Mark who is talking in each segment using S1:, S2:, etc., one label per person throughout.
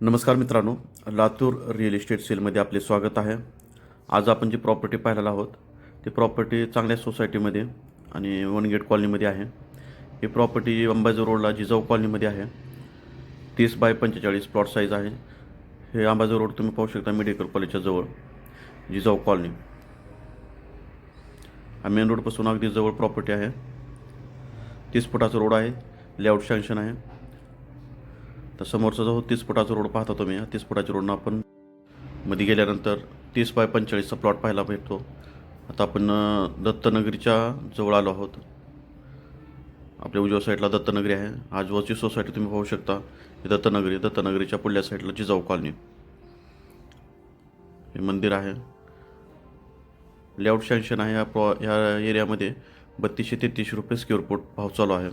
S1: नमस्कार मित्रांनो Latur real estate सेलमध्ये आपले स्वागत आहे. आज आपण जी प्रॉपर्टी पाहायला आहोत ती प्रॉपर्टी चांगल्या सोसायटीमध्ये आणि वन गेट कॉलनीमध्ये आहे. ही प्रॉपर्टी अंबाजी रोडला जिजाऊ कॉलनीमध्ये आहे. तीस बाय पंचेचाळीस प्लॉट साईज आहे. हे अंबाजी रोड तुम्ही पाहू शकता मेडिकल कॉलेजच्या जवळ जिजाऊ कॉलनी. हा मेन रोडपासून अगदी जवळ प्रॉपर्टी आहे. तीस फुटाचा रोड आहे. लेआउट सँक्शन आहे. तर समोरचा जो तीस फुटाचा रोड पाहता तुम्ही या तीस फुटाच्या रोडनं आपण मध्ये गेल्यानंतर तीस बाय पंचेचाळीसचा प्लॉट पाहायला भेटतो. आता आपण दत्तनगरीच्या जवळ आलो आहोत. आपल्या उजव्या साईडला दत्तनगरी आहे. आजूबाजूची सोसायटी तुम्ही पाहू शकता. ही दत्तनगरी दत्तनगरीच्या पुढल्या साईडला जिजाऊ कॉलनी. हे मंदिर आहे. लेआउट सँक्शन आहे या प्रॉ ह्या एरियामध्ये बत्तीसशे तेहतीसशे रुपये स्क्वेअर फूट भाव चालू आहे.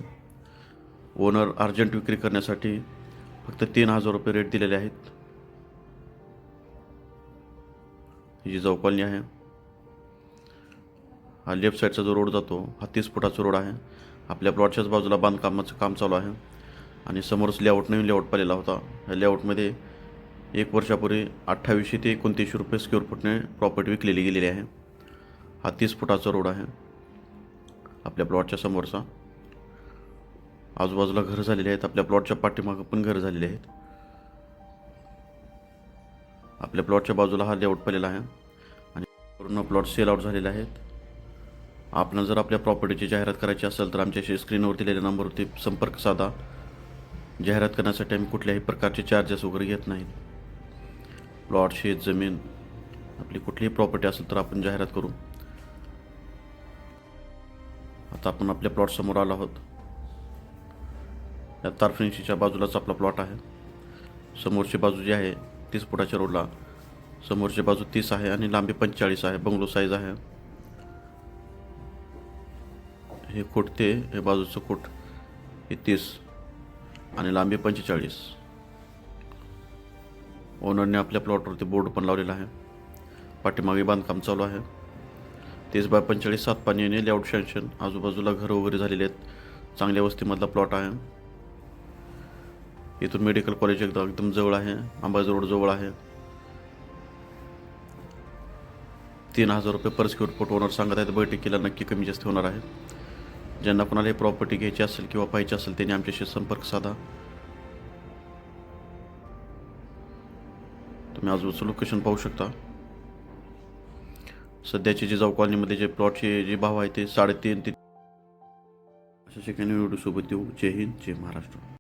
S1: ओनर अर्जंट विक्री करण्यासाठी फक्त तीन हजार रुपये रेट दिलेले आहेत. ही जी चौकॉलनी आहे हा लेफ्ट साईडचा जो रोड जातो हा तीस फुटाचा रोड आहे. आपल्या प्लॉटच्याच बाजूला बांधकामाचं काम चालू आहे. आणि समोरच लेआउट नवीन लेआउट पाहिलेला होता. या लेआउटमध्ये एक वर्षापूर्वी अठ्ठावीसशे ते एकोणतीसशे रुपये स्क्वेअर फूटने प्रॉपर्टी विकलेली गेलेली आहे. हा तीस फुटाचा रोड आहे आपल्या प्लॉटच्या समोरचा. आजूबाजूला घरं झालेली आहेत. आपल्या प्लॉटच्या पाठीमागं पण घरं झालेली आहेत. आपल्या प्लॉटच्या बाजूला हा लेआउट पडलेला आहे. आणि पूर्ण प्लॉट सेल आउट झालेले आहेत. आपण जर आपल्या प्रॉपर्टीची जाहिरात करायची असेल तर आमच्याशी स्क्रीनवर दिलेल्या नंबरवरती संपर्क साधा. जाहिरात करण्यासाठी आम्ही कुठल्याही प्रकारचे चार्जेस वगैरे घेत नाहीत प्लॉट शेत जमीन आपली कुठलीही प्रॉपर्टी असेल तर आपण जाहिरात करू. आता आपण आपल्या प्लॉट समोर आलो आहोत. या तारफिंशीच्या बाजूलाच आपला प्लॉट आहे. समोरची बाजू जी आहे तीस फुटाच्या रोडला समोरची बाजू तीस आहे आणि लांबी पंचेचाळीस आहे. बंगलो साईज आहे. हे कोट ते हे बाजूचं कोट हे तीस आणि लांबी पंचेचाळीस. ओनरने आपल्या प्लॉटवरती बोर्ड पण लावलेला आहे. पाठीमागे बांधकाम चालू आहे. तीस बाय पंचेचाळीस सात पाणी आणि लेआउट सँक्शन आजूबाजूला घरं वगैरे झालेले आहेत. चांगल्या वस्तीमधला प्लॉट आहे. इथून मेडिकल कॉलेज एकदम एकदम जवळ आहे अंबाजोर रोड जवळ आहे. तीन हजार रुपये पर स्क्वेअर फूट ओनर सांगत आहेत बैठकीला नक्की कमी जास्त होणार आहे. ज्यांना कोणाला ही प्रॉपर्टी घ्यायची असेल किंवा पाहिजे असेल त्यांनी आमच्याशी संपर्क साधा. तुम्ही आजूबाजूचं लोकेशन पाहू शकता. सध्याची जिजाऊ कॉलनीमध्ये जे प्लॉटचे जे भाव आहे ते साडेतीन ते अशा ठिकाणी व्हिडिओसोबत येऊ. जय हिंद जय महाराष्ट्र.